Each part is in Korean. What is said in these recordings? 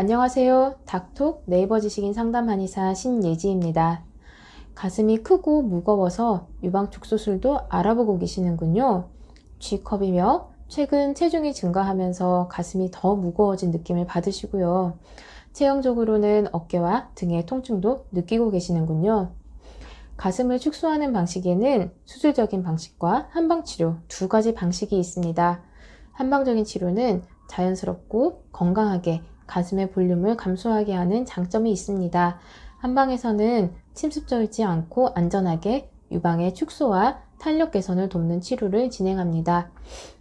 안녕하세요. 닥톡 네이버 지식인 상담 한의사 신예지입니다. 가슴이 크고 무거워서 유방 축소술도 알아보고 계시는군요. G컵이며 최근 체중이 증가하면서 가슴이 더 무거워진 느낌을 받으시고요. 체형적으로는 어깨와 등의 통증도 느끼고 계시는군요. 가슴을 축소하는 방식에는 수술적인 방식과 한방치료 두 가지 방식이 있습니다. 한방적인 치료는 자연스럽고 건강하게 가슴의 볼륨을 감소하게 하는 장점이 있습니다. 한방에서는 침습져 있지 않고 안전하게 유방의 축소와 탄력 개선을 돕는 치료를 진행합니다.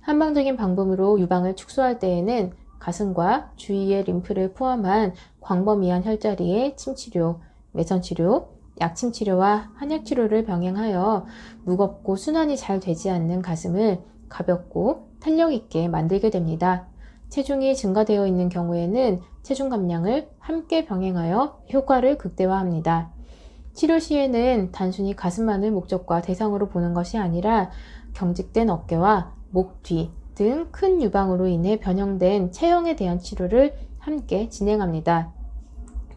한방적인 방법으로 유방을 축소할 때에는 가슴과 주위의 림프를 포함한 광범위한 혈자리의 침치료, 매선치료, 약침치료와 한약치료를 병행하여 무겁고 순환이 잘 되지 않는 가슴을 가볍고 탄력 있게 만들게 됩니다. 체중이 증가되어 있는 경우에는 체중 감량을 함께 병행하여 효과를 극대화합니다. 치료 시에는 단순히 가슴만을 목적과 대상으로 보는 것이 아니라 경직된 어깨와 목 뒤 등 큰 유방으로 인해 변형된 체형에 대한 치료를 함께 진행합니다.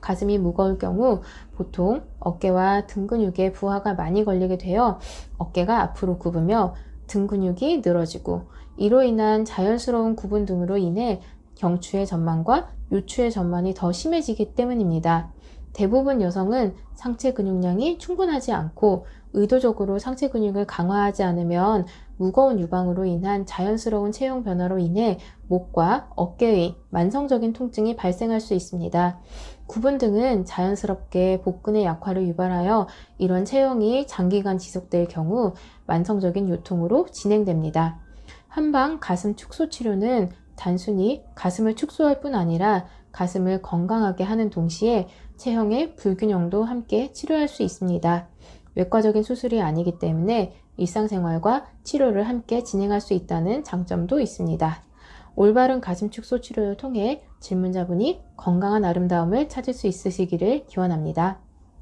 가슴이 무거울 경우 보통 어깨와 등 근육에 부하가 많이 걸리게 되어 어깨가 앞으로 굽으며 등 근육이 늘어지고 이로 인한 자연스러운 구분 등으로 인해 경추의 전만과 요추의 전만이 더 심해지기 때문입니다. 대부분 여성은 상체 근육량이 충분하지 않고 의도적으로 상체 근육을 강화하지 않으면 무거운 유방으로 인한 자연스러운 체형 변화로 인해 목과 어깨의 만성적인 통증이 발생할 수 있습니다. 구분 등은 자연스럽게 복근의 약화를 유발하여 이런 체형이 장기간 지속될 경우 만성적인 요통으로 진행됩니다. 한방 가슴 축소 치료는 단순히 가슴을 축소할 뿐 아니라 가슴을 건강하게 하는 동시에 체형의 불균형도 함께 치료할 수 있습니다. 외과적인 수술이 아니기 때문에 일상생활과 치료를 함께 진행할 수 있다는 장점도 있습니다. 올바른 가슴 축소 치료를 통해 질문자분이 건강한 아름다움을 찾을 수 있으시기를 기원합니다.